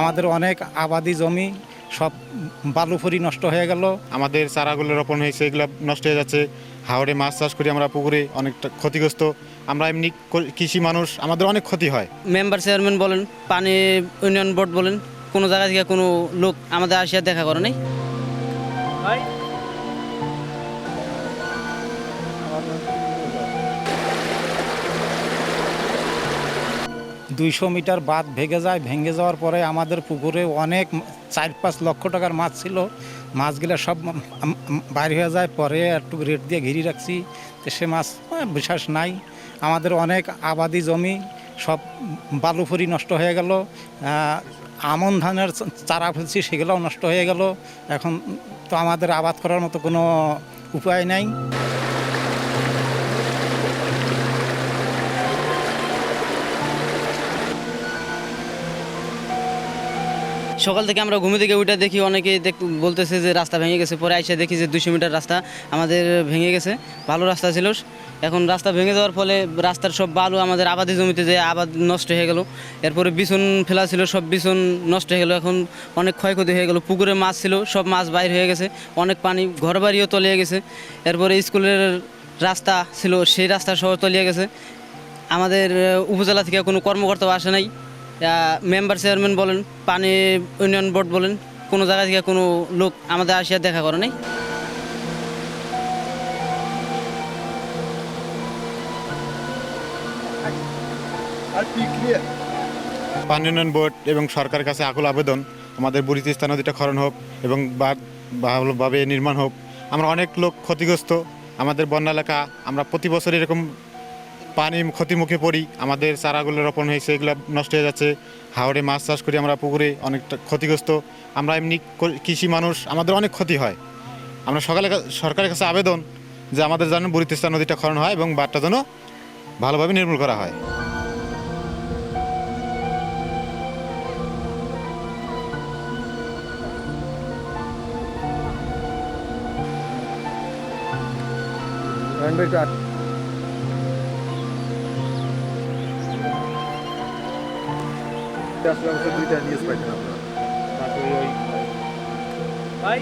আমাদের অনেক আবাদি জমি সব বালুফরি নষ্ট হয়ে গেল। আমাদের চারাগুলো রোপণ হয়েছে এগুলো নষ্ট হয়ে যাচ্ছে। হাওড়ে মাছ চাষ করি আমরা পুকুরে অনেকটা ক্ষতিগ্রস্ত। আমরা এমনি কৃষি মানুষ আমাদের অনেক ক্ষতি হয়। মেম্বার চেয়ারম্যান বলেন পানি ইউনিয়ন বোর্ড বলেন কোনো জায়গা থেকে কোনো লোক আমাদের আসিয়া দেখা করে নাই। দুইশো মিটার বাঁধ ভেঙে যায়। ভেঙে যাওয়ার পরে আমাদের পুকুরে অনেক চার পাঁচ লক্ষ টাকার মাছ ছিল। মাছগুলো সব বাইর হয়ে যায়। পরে একটু রেট দিয়ে ঘিরে রাখছি। তো সে মাছ বিশ্বাস নাই। আমাদের অনেক আবাদি জমি সব বালুফরি নষ্ট হয়ে গেল। আমন ধানের চারা ফেলছি, সেগুলোও নষ্ট হয়ে গেল। এখন তো আমাদের আবাদ করার মতো কোনো উপায় নাই। সকাল থেকে আমরা ঘুমে থেকে উঠে দেখি অনেকে বলতেছে যে রাস্তা ভেঙে গেছে। পরে আইসা দেখি যে দুশো মিটার রাস্তা আমাদের ভেঙে গেছে। ভালো রাস্তা ছিল। এখন রাস্তা ভেঙে যাওয়ার ফলে রাস্তার সব বালু আমাদের আবাদি জমিতে যে আবাদ নষ্ট হয়ে গেল। এরপরে বিছন ফেলা ছিল, সব বিছন নষ্ট হয়ে গেল। এখন অনেক ক্ষয়ক্ষতি হয়ে গেল। পুকুরে মাছ ছিল, সব মাছ বাইর হয়ে গেছে। অনেক পানি ঘর বাড়িও তলিয়ে গেছে। এরপরে স্কুলের রাস্তা ছিল, সেই রাস্তা সহ তলিয়ে গেছে। আমাদের উপজেলা থেকে কোনো কর্মকর্তাও আসে নাই। মেম্বার চেয়ারম্যান বলেন, পানি ইউনিয়ন বোর্ড বলেন, কোনো জায়গা থেকে কোনো লোক আমাদের আসিয়া দেখা করে নাই। পানি উন্নয়ন বোর্ড এবং সরকারের কাছে আকুল আবেদন, আমাদের বুড়িতিস্তা নদীটা খনন হোক এবং ভালোভাবে নির্মাণ হোক, আমরা অনেক লোক ক্ষতিগ্রস্ত। আমাদের বন্যা এলাকা, আমরা প্রতি বছর এরকম পানি ক্ষতির মুখে পড়ি, আমাদের চারাগুলো রোপণ হয়েছে, এগুলো নষ্ট হয়ে যাচ্ছে হাওড়ে মাছ চাষ করি আমরা, পুকুরে অনেকটা ক্ষতিগ্রস্ত। আমরা এমনি কৃষি মানুষ, আমাদের অনেক ক্ষতি হয়। আমরা সকালে সরকারের কাছে আবেদন যে আমাদের যেন বুড়িতিস্তা নদীটা খনন হয় এবং বাঁধটা যেন ভালোভাবে নির্মূল করা হয়। দুইটা নিউজ পাইতেন আপনারা। ভাই।